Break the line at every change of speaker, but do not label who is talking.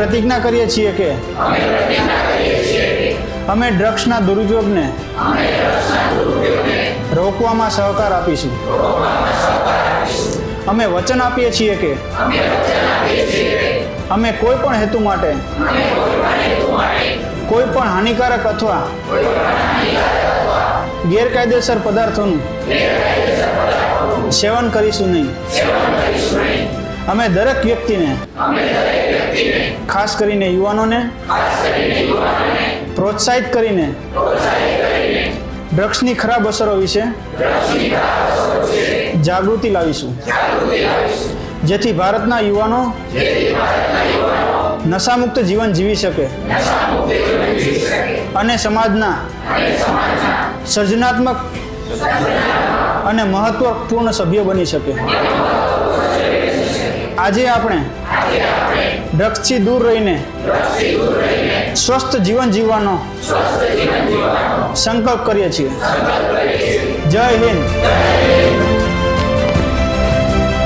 પ્રતિજ્ઞા કરીએ છીએ કે અમે ડ્રગ્સના દુરુપયોગને રોકવામાં સહકાર આપીશું. અમે વચન આપીએ છીએ કે અમે કોઈ પણ હેતુ માટે કોઈ પણ હાનિકારક અથવા ગેરકાયદેસર પદાર્થોનું સેવન કરીશું નહીં. અમે દરેક વ્યક્તિને, ખાસ કરીને યુવાનોને, પ્રોત્સાહિત કરીને, ડ્રગ્સની ખરાબ અસરો વિશે જાગૃતિ લાવીશું. જેથી ભારતના યુવાનો નશામુક્ત જીવન જીવી શકે અને સમાજના સર્જનાત્મક અને મહત્વપૂર્ણ સભ્ય બની શકે. આજે આપણે ડ્રગ્સથી દૂર રહીને સ્વસ્થ જીવન જીવવાનો સંકલ્પ કરીએ છીએ. જય હિન્દ.